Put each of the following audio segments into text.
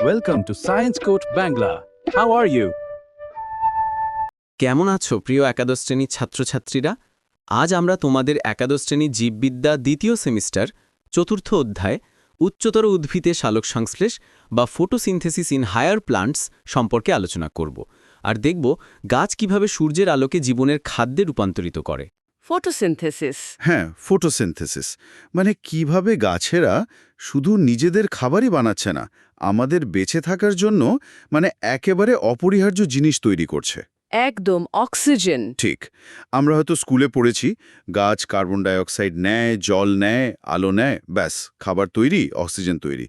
Welcome to Science Coach Bangla. How are you? কেমন আছো প্রিয় একাদশ শ্রেণির ছাত্রছাত্রীরা আজ আমরা তোমাদের একাদশ শ্রেণি জীববিদ্যা দ্বিতীয় সেমিস্টার, চতুর্থ অধ্যায়, উচ্চতর উদ্ভিদে সালোক সংশ্লেষ বা ফটোসিনথেসিস ইন হায়ার প্লান্টস সম্পর্কে আলোচনা করব আর দেখব গাছ কীভাবে সূর্যের আলোকে জীবনের খাদ্যে রূপান্তরিত করে ফটোসিনথেসিস। হ্যাঁ ফটোসিনথেসিস। মানে কীভাবে গাছেরা শুধু নিজেদের খাবারই বানাচ্ছে না আমাদের বেঁচে থাকার জন্য মানে একেবারে অপরিহার্য জিনিস তৈরি করছে। একদম অক্সিজেন। ঠিক। আমরা হয়তো স্কুলে পড়েছি গাছ কার্বন ডাইঅক্সাইড নেয় জল নেয় আলো নেয় ব্যাস খাবার তৈরি অক্সিজেন তৈরি।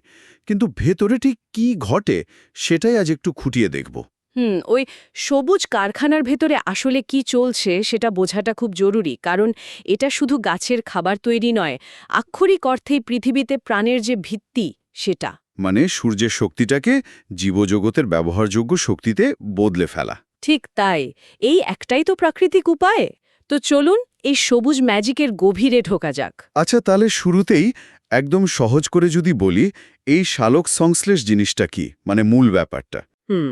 কিন্তু ভেতরে ঠিক কী ঘটে সেটাই আজ একটু খুঁটিয়ে দেখব। হুম ওই সবুজ কারখানার ভেতরে আসলে কি চলছে সেটা বোঝাটা খুব জরুরি কারণ এটা শুধু গাছের খাবার তৈরি নয় আক্ষরিক অর্থেই পৃথিবীতে প্রাণের যে ভিত্তি সেটা। মানে সূর্যের শক্তিটাকে জীবজগতের ব্যবহারযোগ্য শক্তিতে বদলে ফেলা। ঠিক তাই এই একটাই তো প্রাকৃতিক উপায়। তো চলুন এই সবুজ ম্যাজিকের গভীরে ঢোকা যাক। আচ্ছা তাহলে শুরুতেই একদম সহজ করে যদি বলি এই শালক সংশ্লেষ জিনিসটা কি? মানে মূল ব্যাপারটা। হুম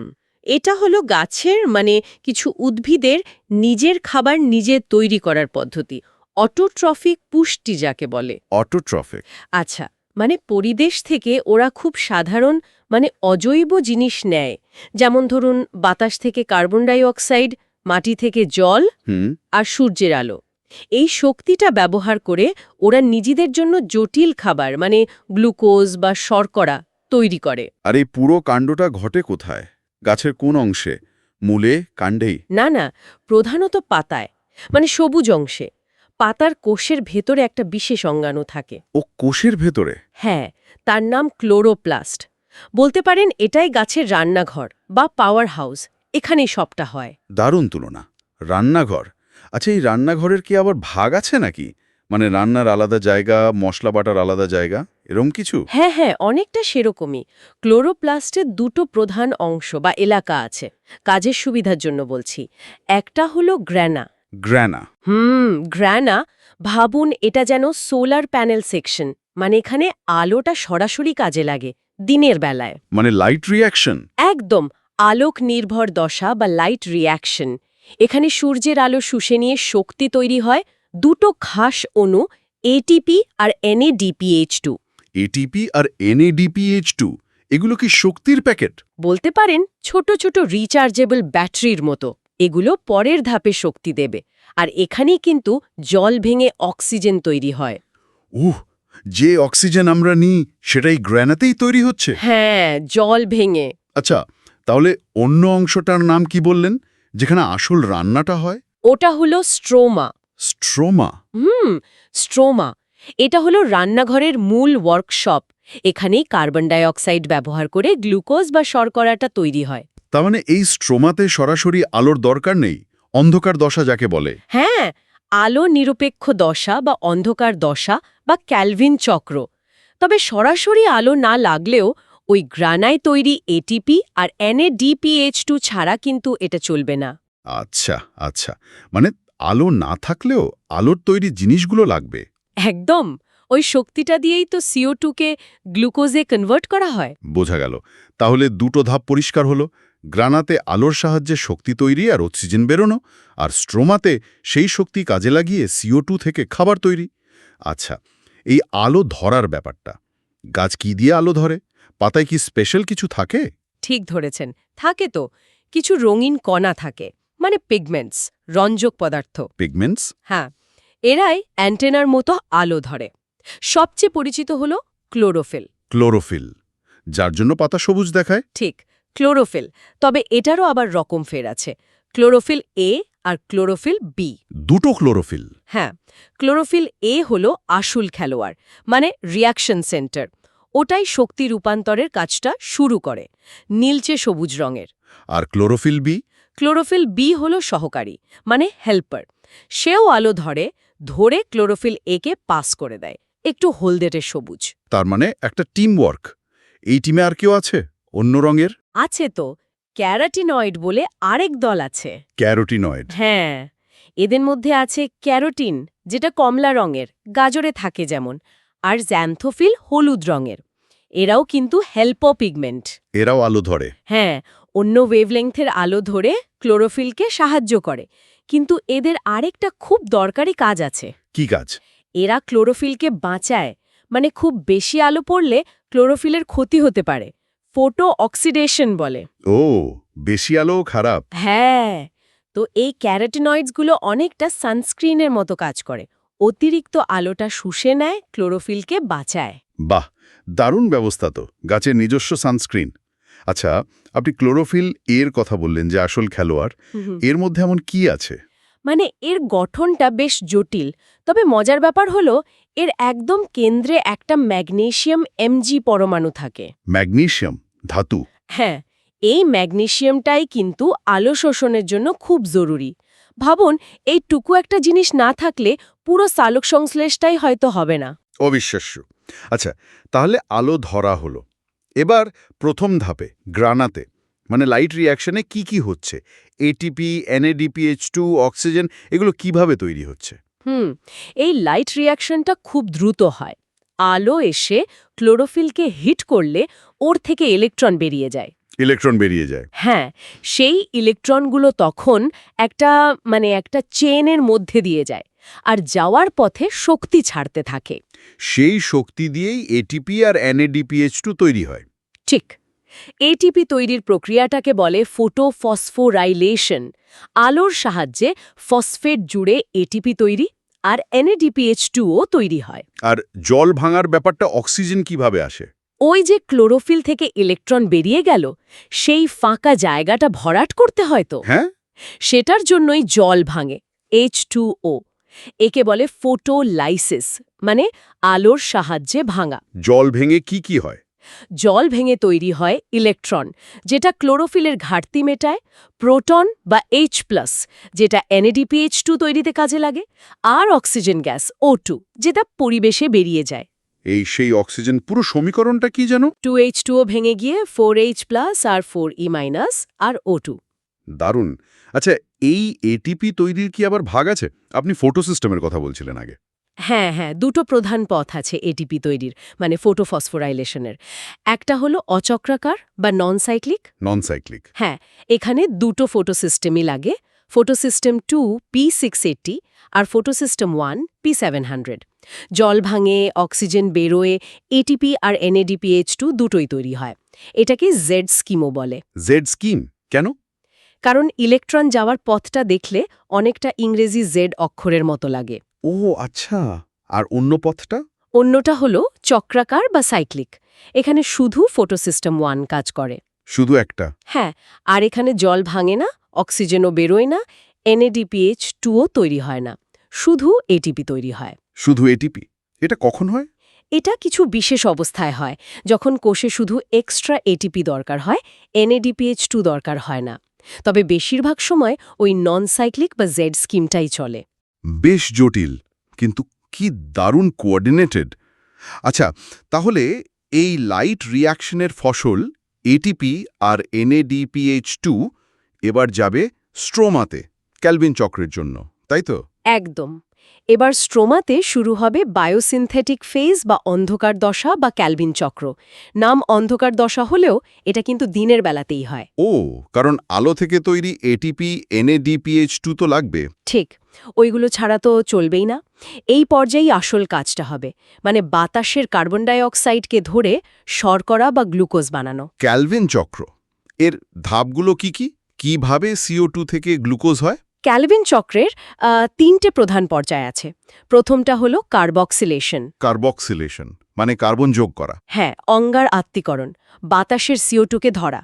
এটা হলো গাছের মানে কিছু উদ্ভিদের নিজের খাবার নিজে তৈরি করার পদ্ধতি। অটোট্রফিক পুষ্টি যাকে বলে। অটোট্রফিক। আচ্ছা মানে পরিবেশ থেকে ওরা খুব সাধারণ মানে অজৈব জিনিস নেয়। যেমন ধরুন বাতাস থেকে কার্বন ডাই অক্সাইড মাটি থেকে জল আর সূর্যের আলো। এই শক্তিটা ব্যবহার করে ওরা নিজেদের জন্য জটিল খাবার মানে গ্লুকোজ বা শর্করা তৈরি করে। আর এই পুরো কাণ্ডটা ঘটে কোথায়? গাছের কোন অংশে মূলে কাণ্ডেই? না না প্রধানত পাতায় মানে সবুজ অংশে। পাতার কোষের ভেতরে একটা বিশেষ অঙ্গাণু থাকে। ও কোষের ভেতরে? হ্যাঁ তার নাম ক্লোরোপ্লাস্ট। বলতে পারেন এটাই গাছের রান্নাঘর বা পাওয়ার হাউস এখানেই সবটা হয়। দারুণ তুলনা। রান্নাঘর? আচ্ছা এই রান্নাঘরের কি আবার ভাগ আছে নাকি? মানে রান্নার আলাদা জায়গা মশলা বাটার আলাদা জায়গা এরম কিছু? হ্যাঁ হ্যাঁ অনেকটা সেরকমই। ক্লোরোপ্লাস্টের দুটো প্রধান অংশ বা এলাকা আছে কাজের সুবিধার জন্য বলছি। একটা হলো গ্র্যানা। গ্র্যানা। হুম গ্র্যানা ভাবুন এটা যেন সোলার প্যানেল সেকশন মানে এখানে আলোটা সরাসরি কাজে লাগে দিনের বেলায়। মানে লাইট রিয়াকশন একদম আলোক নির্ভর দশা বা লাইট রিয়াকশন এখানে সূর্যের আলো শুষে নিয়ে শক্তি তৈরি হয় দুটো খাস অণু এটিপি আর এনএডিপিএইচ টু এটিপি আর এনএডিপিএইচ টু এগুলো কি শক্তির প্যাকেট? বলতে পারেন ছোট ছোট রিচার্জেবল ব্যাটারির মতো এগুলো পরের ধাপে শক্তি দেবে আর এখানেই কিন্তু জল ভেঙে অক্সিজেন তৈরি হয়। উহ যে অক্সিজেন আমরা নিই সেটাই গ্র্যানাতেই তৈরি হচ্ছে? হ্যাঁ জল ভেঙে। আচ্ছা তাহলে অন্য অংশটার নাম কি বললেন যেখানে আসল রান্নাটা হয়? ওটা হলো স্ট্রোমা। স্ট্রোমা হুম স্ট্রোমা এটা হলো রান্নাঘরের মূল ওয়ার্কশপ এখানেই কার্বন ডাই অক্সাইড ব্যবহার করে গ্লুকোজ বা শর্করাটা তৈরি হয়। তার মানে এই স্ট্রোমাতে সরাসরি আলোর দরকার নেই অন্ধকার দশা যাকে বলে। হ্যাঁ আলো নিরপেক্ষ দশা বা অন্ধকার দশা বা ক্যালভিন চক্র। তবে সরাসরি আলো না লাগলেও ওই গ্রানায় তৈরি এটিপি আর এনএডিপিএইচ টু ছাড়া কিন্তু এটা চলবে না। আচ্ছা আচ্ছা। মানে আলো না থাকলেও আলোর তৈরি জিনিসগুলো লাগবে। একদম। ওই শক্তিটা দিয়েই তো সিও টুকে গ্লুকোজে কনভার্ট করা হয়। বোঝা গেল। তাহলে দুটো ধাপ পরিষ্কার হলো। গ্রানাতে আলোর সাহায্যে শক্তি তৈরি আর অক্সিজেন বেরোনো আর স্ট্রোমাতে সেই শক্তি কাজে লাগিয়ে সিও থেকে খাবার তৈরি। আচ্ছা এই আলো ধরার ব্যাপারটা। গাছ কি দিয়ে আলো ধরে? পাতায় কি স্পেশাল কিছু থাকে? ঠিক ধরেছেন। থাকে তো। কিছু রঙিন কণা থাকে। মানে পিগমেন্টস রঞ্জক পদার্থ। পিগমেন্টস হ্যাঁ এরাই অ্যান্টেনার মতো আলো ধরে। সবচেয়ে পরিচিত হল ক্লোরোফিল ক্লোরোফিল যার জন্য পাতা সবুজ দেখায়। ঠিক ক্লোরোফিল তবে এটারও আবার রকম ফের আছে। ক্লোরোফিল এ আর ক্লোরোফিল বি দুটো ক্লোরোফিল হ্যাঁ ক্লোরোফিল এ হল আসল খেলোয়াড় মানে রিয়াকশন সেন্টার ওটাই শক্তি রূপান্তরের কাজটা শুরু করে নীলচে সবুজ রঙের। আর ক্লোরোফিল বি ক্লোরোফিল বি হল সহকারী মানে হেল্পার সেও আলো ধরে ধরে ক্লোরোফিল একে পাস করে দেয় একটু হলদেটে সবুজ। তার মানে একটা টিম ওয়ার্ক এই টিমে আর কেউ আছে? অন্য রঙের? আছে তো। ক্যারাটিনয়েড বলে আরেক দল আছে। ক্যারোটিনয়েড। হ্যাঁ। এদের মধ্যে আছে ক্যারোটিন যেটা কমলা রঙের গাজরে থাকে যেমন আর জ্যান্থোফিল হলুদ রঙের। এরাও কিন্তু হেল্পো পিগমেন্ট এরাও আলো ধরে। হ্যাঁ অন্য ওয়েভলেংথের আলো ধরে ক্লোরোফিলকে সাহায্য করে। কিন্তু এদের আরেকটা খুব দরকারি কাজ আছে। কি কাজ? এরা ক্লোরোফিলকে বাঁচায়। মানে খুব বেশি আলো পড়লে ক্লোরোফিলের ক্ষতি হতে পারে। ফোটো অক্সিডেশন বলে। ও বেশি আলোও খারাপ। হ্যাঁ। তো এই ক্যারোটিনয়েডসগুলো অনেকটা সানস্ক্রিনের মতো কাজ করে। অতিরিক্ত আলোটা শুষে নেয় ক্লোরোফিলকে বাঁচায়। বাহ দারুণ ব্যবস্থা তো। গাছের নিজস্ব সানস্ক্রিন আচ্ছা আপনি ক্লোরোফিল এর কথা বললেন যে আসল খেলোয়াড় এর মধ্যে এমন কি আছে? মানে এর গঠনটা বেশ জটিল। তবে মজার ব্যাপার হলো এর একদম কেন্দ্রে একটা ম্যাগনেসিয়াম এমজি পরমাণু থাকে। ম্যাগনেশিয়াম ধাতু? হ্যাঁ এই ম্যাগনেশিয়ামটাই কিন্তু আলো শোষণের জন্য খুব জরুরি। ভাবুন এই টুকু একটা জিনিস না থাকলে পুরো সালোক সংশ্লেষটাই হয়তো হবে না। অবিশ্বাস্য। আচ্ছা তাহলে আলো ধরা হলো। এবার প্রথম ধাপে গ্রানাতে মানে লাইট রিয়াকশনে কি কি হচ্ছে? এটিপি এনএডিপিএইচ টু অক্সিজেন এগুলো কীভাবে তৈরি হচ্ছে? হুম এই লাইট রিয়াকশনটা খুব দ্রুত হয়। আলো এসে ক্লোরোফিলকে হিট করলে ওর থেকে ইলেকট্রন বেরিয়ে যায়। ইলেকট্রন বেরিয়ে যায়। হ্যাঁ সেই ইলেকট্রনগুলো তখন একটা মানে একটা চেনের মধ্যে দিয়ে যায় আর যাওয়ার পথে শক্তি ছাড়তে থাকে। সেই শক্তি দিয়েই এটিপি আর এনএডিপিএইচ টু তৈরি হয়। ঠিক। এটিপি তৈরির প্রক্রিয়াটাকে বলে ফোটোফসফোরাইলেশন। আলোর সাহায্যে ফসফেট জুড়ে এটিপি তৈরি আর এনএডিপিএইচ টুও তৈরি হয়। আর জল ভাঙার ব্যাপারটা অক্সিজেন কীভাবে আসে? ওই যে ক্লোরোফিল থেকে ইলেকট্রন বেরিয়ে গেল সেই ফাঁকা জায়গাটা ভরাট করতে হয় তো। হ্যাঁ? সেটার জন্যই জল ভাঙে এইচ ও একে বলে ফোটোলাইসিস মানে আলোর সাহায্যে ভাঙা। জল ভেঙে কি কি হয়? জল ভেঙে তৈরি হয় ইলেকট্রন যেটা ক্লোরোফিলের ঘাটতি মেটায় প্রোটন বা এইচ প্লাস যেটা N A D P H two তৈরিতে কাজে লাগে আর অক্সিজেন গ্যাস ও টু যেটা পরিবেশে বেরিয়ে যায়। এই সেই অক্সিজেন পুরো সমীকরণটা কি যেন? টু এইচ টুও ভেঙে গিয়ে ফোর এইচ প্লাস আর ফোর ই মাইনাস আর ও টু দারুণ। আচ্ছা এই এটিপি তৈরির কি আবার ভাগ আছে? আপনি ফটো সিস্টেমের কথা বলছিলেন আগে। হ্যাঁ হ্যাঁ দুটো প্রধান পথ আছে এটিপি তৈরির মানে ফোটোফসফোরাইলেশনের একটা হলো অচক্রাকার বা নন সাইক্লিক নন সাইক্লিক হ্যাঁ এখানে দুটো ফোটোসিস্টেমই লাগে photosystem two P six eighty আর photosystem one P seven hundred জল ভাঙে অক্সিজেন বেরোয় এটিপি আর এনএডিপিএইচ টু দুটোই তৈরি হয়। এটাকে জেড স্কিমও বলে। জেড স্কিম কেন? কারণ ইলেকট্রন যাওয়ার পথটা দেখলে অনেকটা ইংরেজি জেড অক্ষরের মতো লাগে। ও আচ্ছা। আর অন্য পথটা? অন্যটা হলো চক্রাকার বা সাইক্লিক। এখানে শুধু ফোটোসিস্টেম ওয়ান কাজ করে। শুধু একটা? হ্যাঁ আর এখানে জল ভাঙে না অক্সিজেনও বেরোয় না এনএডিপিএইচ টুও তৈরি হয় না। শুধু এটিপি তৈরি হয়। শুধু এটিপি? এটা কখন হয়? এটা কিছু বিশেষ অবস্থায় হয়। যখন কোষে শুধু এক্সট্রা এটিপি দরকার হয় এনএডিপিএইচ টু দরকার হয় না। তবে বেশিরভাগ সময় ওই নন সাইক্লিক বা জেড স্কিমটাই চলে। বেশ জটিল কিন্তু কি দারুণ কোঅর্ডিনেটেড আচ্ছা তাহলে এই লাইট রিয়াকশনের ফসল এটিপি আর এনএডিপিএইচ টু এবার যাবে স্ট্রোমাতে ক্যালভিন চক্রের জন্য তাই তো? একদম। এবার স্ট্রোমাতে শুরু হবে বায়োসিনথেটিক ফেজ বা অন্ধকার দশা বা ক্যালভিন চক্র। নাম অন্ধকার দশা হলেও এটা কিন্তু দিনের বেলাতেই হয়। ও কারণ আলো থেকে তৈরি এটিপি এনএডিপিএইচ টু তো লাগবে। ঠিক। ওইগুলো ছাড়া তো চলবেই না। এই পর্যায়েই আসল কাজটা হবে মানে বাতাসের কার্বন ডাই অক্সাইডকে ধরে শর্করা বা গ্লুকোজ বানানো। ক্যালভিন চক্র এর ধাপগুলো কি কি? কীভাবে সিও টু থেকে গ্লুকোজ হয়? ক্যালভিন চক্রের তিনটে প্রধান পর্যায় আছে। প্রথমটা হলো কার্বক্সিলেশন। কার্বক্সিলেশন মানে কার্বন যোগ করা। হ্যাঁ অঙ্গার আত্মীকরণ বাতাসের সিওটুকে ধরা।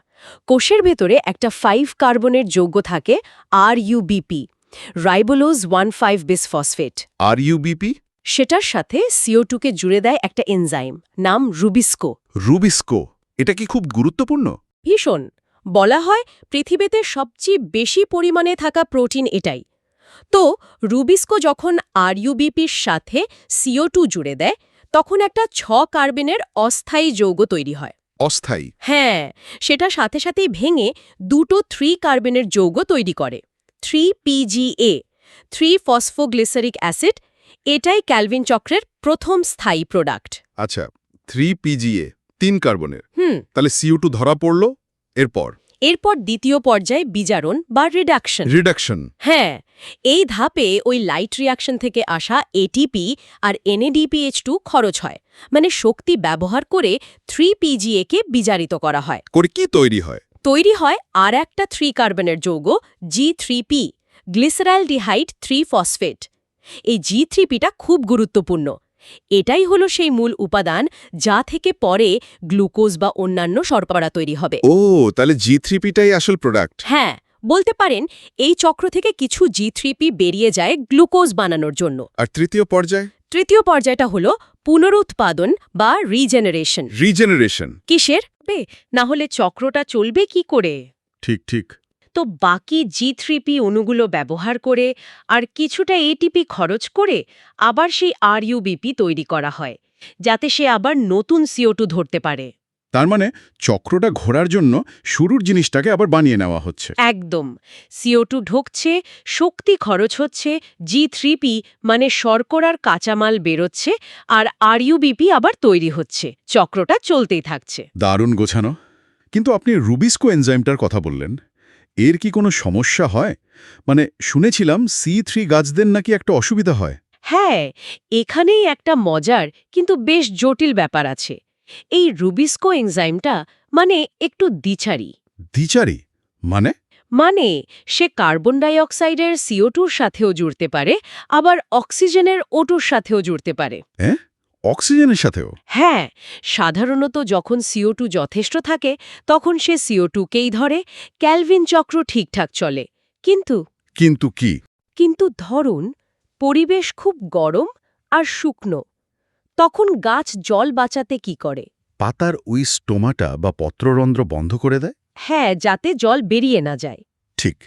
কোষের ভেতরে একটা ফাইভ কার্বনের যৌগ থাকে আর U B P ribulose one five bisphosphate. আর ইউবিপি সেটার সাথে সিও টুকে জুড়ে দেয় একটা এনজাইম নাম রুবিস্কো। রুবিস্কো এটা কি খুব গুরুত্বপূর্ণ? ভীষণ। বলা হয় পৃথিবীতে সবচেয়ে বেশি পরিমাণে থাকা প্রোটিন এটাই। তো রুবিস্কো যখন আরইউবিপির সাথে সিও টু জুড়ে দেয় তখন একটা ছ কার্বনের অস্থায়ী যৌগ তৈরি হয়। অস্থায়ী? হ্যাঁ সেটা সাথে সাথেই ভেঙে দুটো থ্রি কার্বনের যৌগ তৈরি করে। Three PGA three phosphoglyceric acid এটাই ক্যালভিন চক্রের প্রথম স্থায়ী প্রোডাক্ট। আচ্ছা থ্রি পিজিএ তিন কার্বনের। হুম। তাহলে সিও টু ধরা পড়ল এরপর? এরপর দ্বিতীয় পর্যায়ে বিজারণ বা রিডাকশন। রিডাকশন। হ্যাঁ এই ধাপে ওই লাইট রিয়াকশন থেকে আসা এটিপি আর এনএডিপিএইচ টু খরচ হয়। মানে শক্তি ব্যবহার করে থ্রি পিজিএকে বিজারিত করা হয়। করে কি তৈরি হয়? তৈরি হয় আর একটা থ্রি কার্বনের যৌগ G three P glyceraldehyde three phosphate এই জি থ্রি পিটা খুব গুরুত্বপূর্ণ। এটাই হলো সেই মূল উপাদান যা থেকে পরে গ্লুকোজ বা অন্যান্য শর্করা তৈরি হবে। ও তাহলে জি থ্রি পিটাই আসল প্রোডাক্ট হ্যাঁ বলতে পারেন এই চক্র থেকে কিছু জি থ্রি বেরিয়ে যায় গ্লুকোজ বানানোর জন্য। আর তৃতীয় পর্যায়? তৃতীয় পর্যায়টা হলো পুনরুৎপাদন বা রিজেনারেশন রিজেনারেশন কিসের? বে না হলে চক্রটা চলবে কি করে? ঠিক ঠিক। তো বাকি জি থ্রিপি অণুগুলো ব্যবহার করে আর কিছুটা এটিপি খরচ করে আবার সেই আরইউবিপি তৈরি করা হয় যাতে সে আবার নতুন সিওটু ধরতে পারে। তার মানে চক্রটা ঘোরার জন্য শুরুর জিনিসটাকে আবার বানিয়ে নেওয়া হচ্ছে। একদম। সিও টু ঢুকছে শক্তি খরচ হচ্ছে জি থ্রিপি মানে শর্করার কাঁচামাল বেরোচ্ছে আর আরইউবিপি আবার তৈরি হচ্ছে। চক্রটা চলতেই থাকছে। দারুণ গোছানো। কিন্তু আপনি রুবিস্কো এনজাইমটার কথা বললেন। এর কি কোনো সমস্যা হয়? মানে শুনেছিলাম সি থ্রি গাছদের নাকি একটা অসুবিধা হয়। হ্যাঁ এখানেই একটা মজার কিন্তু বেশ জটিল ব্যাপার আছে। এই রুবিস্কো এনজাইমটা মানে একটু দ্বিচারী। দ্বিচারী? মানে? মানে সে কার্বন ডাইঅক্সাইডের সিও টুর সাথেও জুড়তে পারে আবার অক্সিজেনের ওটুর সাথেও জুড়তে পারে। হ্যাঁ অক্সিজেনের সাথেও? হ্যাঁ সাধারণত যখন সিও যথেষ্ট থাকে তখন সে সিও টুকেই ধরে ক্যালভিন চক্র ঠিকঠাক চলে। কিন্তু কিন্তু কি? কিন্তু ধরুন পরিবেশ খুব গরম আর শুকনো। তখন গাছ জল বাঁচাতে কি করে? পাতার ওই স্টোমাটা বা পত্ররন্ধ্র বন্ধ করে দেয়? হ্যাঁ যাতে জল বেরিয়ে না যায়। ঠিক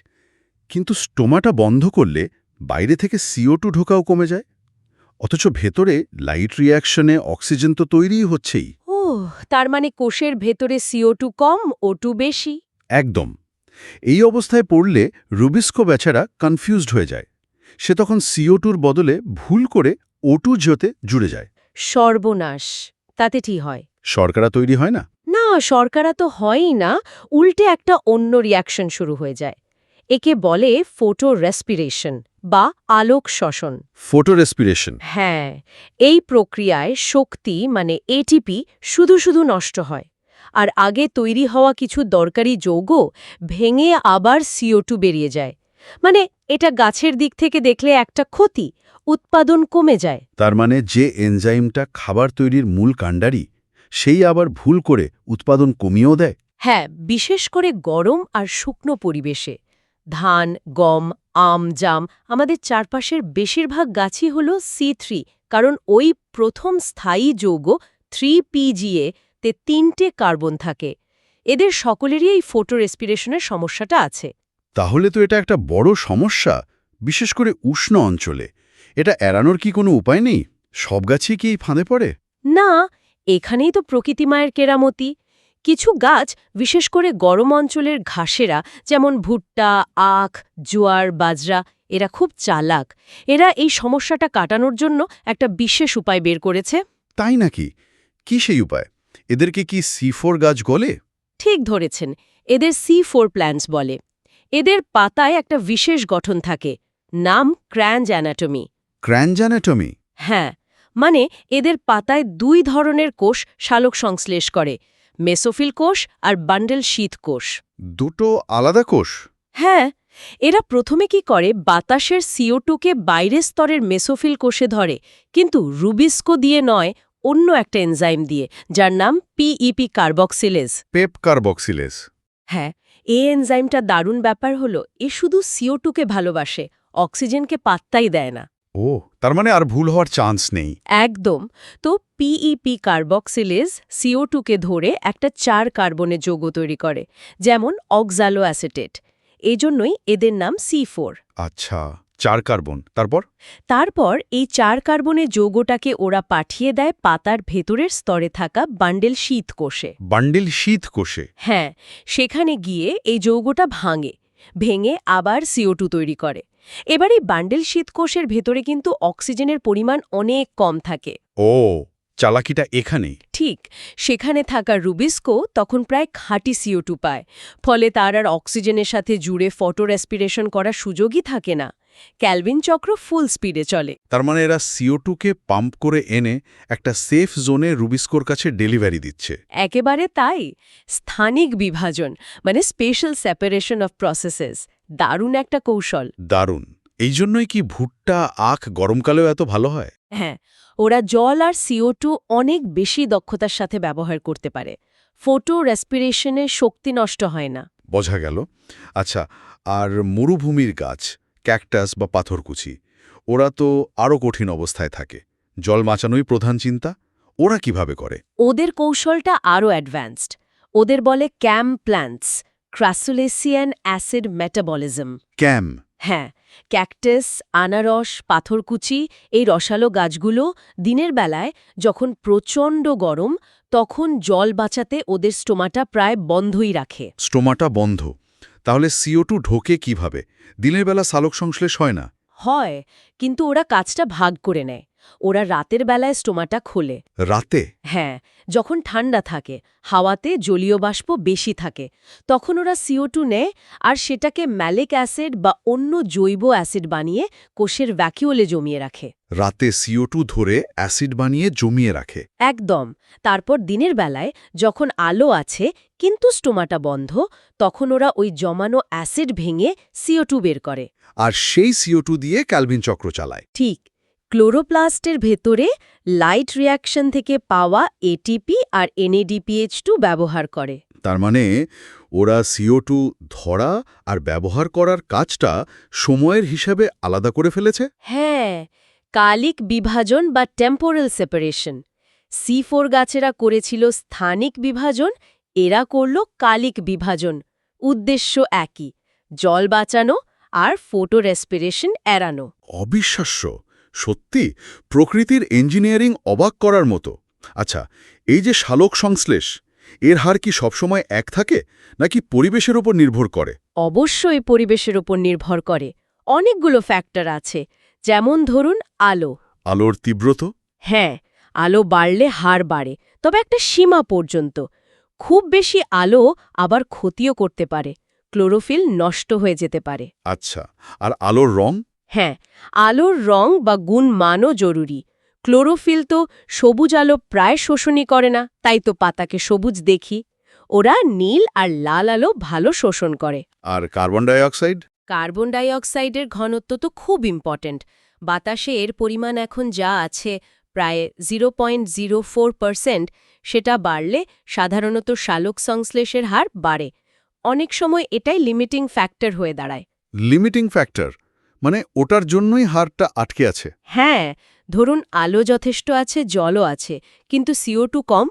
কিন্তু স্টোমাটা বন্ধ করলে বাইরে থেকে সিও টু ঢোকাও কমে যায়। অথচ ভেতরে লাইট রিয়াকশনে অক্সিজেন তো তৈরিই হচ্ছেই। ও তার মানে কোষের ভেতরে সিও টু কম ওটু বেশি। একদম এই অবস্থায় পড়লে রুবিস্কো বেচারা কনফিউজড হয়ে যায়। সে তখন সিও টুর বদলে ভুল করে ওটু জোতে জুড়ে যায়। সর্বনাশ। তাতে ঠিক হয়? শর্করা তৈরি হয় না? না শর্করা তো হয়ই না উল্টে একটা অন্য রিয়াকশন শুরু হয়ে যায়। একে বলে ফোটো রেসপিরেশন বা আলোক শ্বসন। ফোটো রেসপিরেশন হ্যাঁ এই প্রক্রিয়ায় শক্তি মানে এটিপি শুধু শুধু নষ্ট হয়। আর আগে তৈরি হওয়া কিছু দরকারি যৌগ ভেঙে আবার সিও বেরিয়ে যায়। মানে এটা গাছের দিক থেকে দেখলে একটা ক্ষতি উৎপাদন কমে যায়। তার মানে যে এনজাইমটা খাবার তৈরির মূল কাণ্ডারি সেই আবার ভুল করে উৎপাদন কমিয়েও দেয়? হ্যাঁ বিশেষ করে গরম আর শুকনো পরিবেশে। ধান গম আম জাম আমাদের চারপাশের বেশিরভাগ গাছই হল সি থ্রি কারণ ওই প্রথম স্থায়ী যৌগ থ্রি পিজিএ তে তিনটে কার্বন থাকে। এদের সকলেরই এই ফোটো রেসপিরেশনের সমস্যাটা আছে। তাহলে তো এটা একটা বড় সমস্যা বিশেষ করে উষ্ণ অঞ্চলে। এটা এড়ানোর কি কোনো উপায় নেই? সব গাছই কি ফাঁদে পড়ে? না এখানেই তো প্রকৃতি মায়ের কেরামতি। কিছু গাছ বিশেষ করে গরম অঞ্চলের ঘাসেরা যেমন ভুট্টা আখ জোয়ার বাজরা এরা খুব চালাক। এরা এই সমস্যাটা কাটানোর জন্য একটা বিশেষ উপায় বের করেছে। তাই নাকি? কি সেই উপায়? এদেরকে কি সি ফোর গাছ গলে ঠিক ধরেছেন এদের সি ফোর প্ল্যান্টস বলে। এদের পাতায় একটা বিশেষ গঠন থাকে নাম ক্র্যাঞ্জ অ্যানাটমি। ক্র্যানজানেটমি হ্যাঁ মানে এদের পাতায় দুই ধরনের কোষ শালক সংশ্লেষ করে মেসোফিল কোষ আর বান্ডেল শীত কোষ। দুটো আলাদা কোষ? হ্যাঁ এরা প্রথমে কি করে বাতাসের সিও বাইরের স্তরের মেসোফিল কোষে ধরে কিন্তু রুবিস্কো দিয়ে নয় অন্য একটা এনজাইম দিয়ে যার নাম পিইপি কার্বক্সিলেজ পেপ কার্বক্সিলেস হ্যাঁ এ এনজাইমটা দারুণ ব্যাপার হলো এ শুধু সিও ভালোবাসে অক্সিজেনকে পাত্তাই দেয় না। ও তার মানে আর ভুল হওয়ার চান্স নেই। একদম। তো পিইপি কার্বক্সিলেজ সিও টুকে ধরে একটা চার কার্বনের যৌগ তৈরি করে যেমন অক্সালো অ্যাসেটেট এজন্যই এদের নাম সি ফোর আচ্ছা চার কার্বন তারপর? তারপর এই চার কার্বনের যৌগটাকে ওরা পাঠিয়ে দেয় পাতার ভেতরের স্তরে থাকা বান্ডেল শীত কোষে। বান্ডিল শীত কোষে? হ্যাঁ সেখানে গিয়ে এই যৌগটা ভাঙে ভেঙে আবার সিও তৈরি করে। এবার এই বান্ডেল শীতকোষের ভেতরে কিন্তু অক্সিজেনের পরিমাণ অনেক কম থাকে। ও চালাকিটা এখানে ঠিক সেখানে থাকা রুবিস্কো তখন প্রায় খাঁটি সিও টু পায় ফলে তার আর অক্সিজেনের সাথে জুড়ে ফটো রেসপিরেশন করার সুযোগই থাকে না। ক্যালভিন চক্র ফুল স্পিডে চলে। তার মানে এরা সিও টুকে পাম্প করে এনে একটা সেফ জোনে রুবিস্কোর কাছে ডেলিভারি দিচ্ছে। একেবারে তাই। স্থানিক বিভাজন মানে স্পেশাল সেপারেশন অফ প্রসেসেস। দারুণ একটা কৌশল। দারুণ। এই জন্যই কি ভুট্টা আখ গরমকালেও এত ভালো হয়? হ্যাঁ ওরা জল আর সিও অনেক বেশি দক্ষতার সাথে ব্যবহার করতে পারে। ফোটো রেসপিরেশনে শক্তি নষ্ট হয় না। বোঝা গেল। আচ্ছা আর মরুভূমির গাছ ক্যাকটাস বা পাথরকুচি ওরা তো আরও কঠিন অবস্থায় থাকে। জল বাঁচানোই প্রধান চিন্তা। ওরা কীভাবে করে? ওদের কৌশলটা আরও অ্যাডভান্সড। ওদের বলে camp plants. Crassulacean acid metabolism CAM হ্যাঁ ক্যাকটাস আনারস পাথরকুচি এই রসালো গাছগুলো দিনের বেলায় যখন প্রচণ্ড গরম তখন জল বাঁচাতে ওদের স্টোমাটা প্রায় বন্ধই রাখে। স্টোমাটা বন্ধ। তাহলে সিও টু ঢোকে কীভাবে? দিনের বেলা সালোক সংশ্লেষ হয় না? হয় কিন্তু ওরা কাজটা ভাগ করে নেয়। ওরা রাতের বেলায় স্টোমাটা খোলে। রাতে? হ্যাঁ যখন ঠান্ডা থাকে হাওয়াতে জলীয় বাষ্প বেশি থাকে তখন ওরা সিও টু নেয় আর সেটাকে ম্যালিক অ্যাসিড বা অন্য জৈব অ্যাসিড বানিয়ে কোষের ভ্যাকিওলে জমিয়ে রাখে। রাতে সিও টু ধরে অ্যাসিড বানিয়ে জমিয়ে রাখে? একদম। তারপর দিনের বেলায় যখন আলো আছে কিন্তু স্টোমাটা বন্ধ তখন ওরা ওই জমানো অ্যাসিড ভেঙে সিও টু বের করে। আর সেই সিও টু দিয়ে ক্যালভিন চক্র চালায়। ঠিক। ক্লোরোপ্লাস্টের ভেতরে লাইট রিয়াকশন থেকে পাওয়া এটিপি আর এনএডিপিএইচ টু ব্যবহার করে। তার মানে ওরা সিও টু ধরা আর ব্যবহার করার কাজটা সময়ের হিসাবে আলাদা করে ফেলেছে? হ্যাঁ কালিক বিভাজন বা টেম্পোরাল সেপারেশন। সি ফোর গাছেরা করেছিল স্থানিক বিভাজন এরা করল কালিক বিভাজন। উদ্দেশ্য একই জল বাঁচানো আর ফোটো রেসপিরেশন এড়ানো। অবিশ্বাস্য! সত্যি? প্রকৃতির ইঞ্জিনিয়ারিং অবাক করার মতো। আচ্ছা এই যে শালক সংশ্লেষ এর হার কি সবসময় এক থাকে নাকি পরিবেশের ওপর নির্ভর করে? অবশ্যই পরিবেশের ওপর নির্ভর করে। অনেকগুলো ফ্যাক্টর আছে যেমন ধরুন আলো। আলোর তীব্রত? হ্যাঁ আলো বাড়লে হার বাড়ে তবে একটা সীমা পর্যন্ত। খুব বেশি আলো আবার ক্ষতিও করতে পারে ক্লোরোফিল নষ্ট হয়ে যেতে পারে। আচ্ছা আর আলোর রং? হ্যাঁ আলোর রং বা গুণ মানও জরুরি। ক্লোরোফিল তো সবুজ আলো প্রায় শোষণই করে না তাই তো পাতাকে সবুজ দেখি। ওরা নীল আর লাল আলো ভালো শোষণ করে। আর কার্বন ডাইঅক্সাইড? কার্বন ডাইঅক্সাইডের ঘনত্ব তো খুব ইম্পর্ট্যান্ট। বাতাসে এর পরিমাণ এখন যা আছে প্রায় zero point zero four percent সেটা বাড়লে সাধারণত শালক সংশ্লেষের হার বাড়ে। অনেক সময় এটাই লিমিটিং ফ্যাক্টর হয়ে দাঁড়ায়। লিমিটিং ফ্যাক্টর মানে ওটার জন্যই হারটা আটকে আছে। হ্যাঁ ধরুন আলো যথেষ্ট আছে জলও আছে কিন্তু সিও টু কম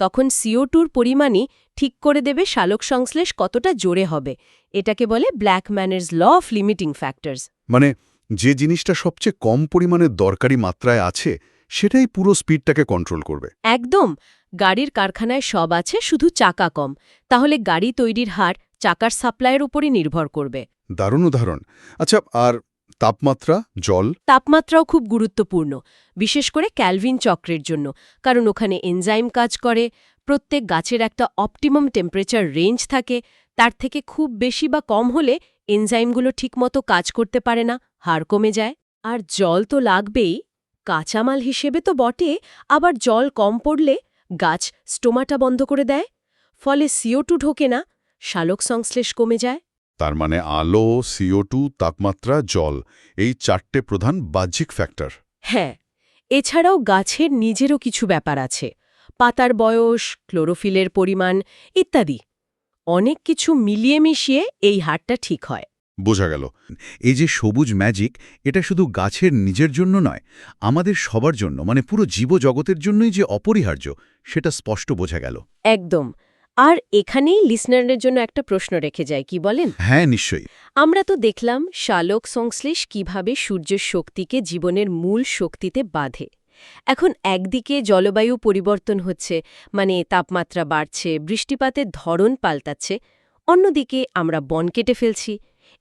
তখন সিও টুর পরিমাণই ঠিক করে দেবে শালক সংশ্লেষ কতটা জোরে হবে। এটাকে বলে ব্ল্যাক ব্ল্যাকম্যানের ল অফ লিমিটিং ফ্যাক্টরস মানে যে জিনিসটা সবচেয়ে কম পরিমাণে দরকারি মাত্রায় আছে সেটাই পুরো স্পিডটাকে কন্ট্রোল করবে। একদম গাড়ির কারখানায় সব আছে শুধু চাকা কম তাহলে গাড়ি তৈরির হার চাকার সাপ্লাইয়ের উপরই নির্ভর করবে। দারুণ উদাহরণ। আচ্ছা আর তাপমাত্রা, জল তাপমাত্রাও খুব গুরুত্বপূর্ণ, বিশেষ করে ক্যালভিন চক্রের জন্য, কারণ ওখানে এনজাইম কাজ করে, প্রত্যেক গাছের একটা অপটিমাম টেম্পারেচার রেঞ্জ থাকে, তার থেকে খুব বেশি বা কম হলে এনজাইমগুলো ঠিকমতো কাজ করতে পারে না হার কমে যায়। আর জল তো লাগবেই, কাঁচামাল হিসেবে তো বটে, আবার জল কম পড়লে গাছ স্টোমাটা বন্ধ করে দেয়, ফলে সিও ঢোকে না, শালক সংশ্লেষ কমে যায়। তার মানে আলো সিও তাপমাত্রা জল এই চারটে প্রধান বাহ্যিক ফ্যাক্টর হ্যাঁ এছাড়াও গাছের নিজেরও কিছু ব্যাপার আছে। পাতার বয়স ক্লোরোফিলের পরিমাণ ইত্যাদি। অনেক কিছু মিলিয়ে মিশিয়ে এই হারটা ঠিক হয়। বোঝা গেল। এই যে সবুজ ম্যাজিক এটা শুধু গাছের নিজের জন্য নয় আমাদের সবার জন্য মানে পুরো জীবজগতের জন্যই যে অপরিহার্য সেটা স্পষ্ট বোঝা গেল। একদম। আর এখানেই লিসনারদের জন্য একটা প্রশ্ন রেখে যায় কি বলেন? হ্যাঁ নিশ্চয়ই। আমরা তো দেখলাম শালক সংশ্লেষ কীভাবে সূর্যের শক্তিকে জীবনের মূল শক্তিতে বাঁধে। এখন একদিকে জলবায়ু পরিবর্তন হচ্ছে মানে তাপমাত্রা বাড়ছে বৃষ্টিপাতের ধরন পাল্টাচ্ছে অন্যদিকে আমরা বন কেটে ফেলছি।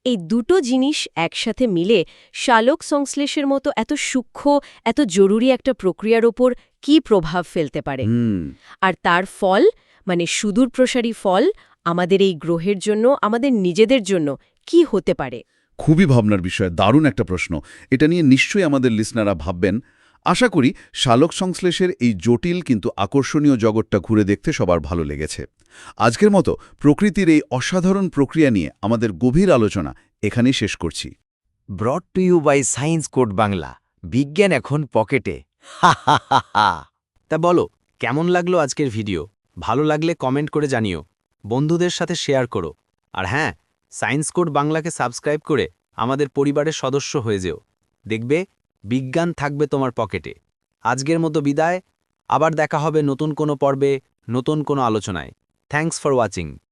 এই দুটো জিনিস একসাথে মিলে শালক সংশ্লেষের মতো এত সূক্ষ্ম এত জরুরি একটা প্রক্রিয়ার ওপর কি প্রভাব ফেলতে পারে? আর তার ফল মানে সুদূর প্রসারী ফল আমাদের এই গ্রহের জন্য আমাদের নিজেদের জন্য কি হতে পারে? খুবই ভাবনার বিষয় দারুণ একটা প্রশ্ন। এটা নিয়ে নিশ্চয়ই আমাদের লিসনারা ভাববেন। আশা করি শালক সংশ্লেষের এই জটিল কিন্তু আকর্ষণীয় জগৎটা ঘুরে দেখতে সবার ভালো লেগেছে। আজকের মতো প্রকৃতির এই অসাধারণ প্রক্রিয়া নিয়ে আমাদের গভীর আলোচনা এখানেই শেষ করছি। Brought to you by science code Bangla বিজ্ঞান এখন পকেটে। হা হা হা হা। তা বলো কেমন লাগল আজকের ভিডিও ভালো লাগলে কমেন্ট করে জানিও। বন্ধুদের সাথে শেয়ার করো। আর হ্যাঁ সায়েন্স কোড বাংলাকে সাবস্ক্রাইব করে আমাদের পরিবারের সদস্য হয়ে যেও। দেখবে, বিজ্ঞান থাকবে তোমার পকেটে। আজকের মতো বিদায়। আবার দেখা হবে নতুন কোনো পর্বে, নতুন কোনো আলোচনায়। Thanks for watching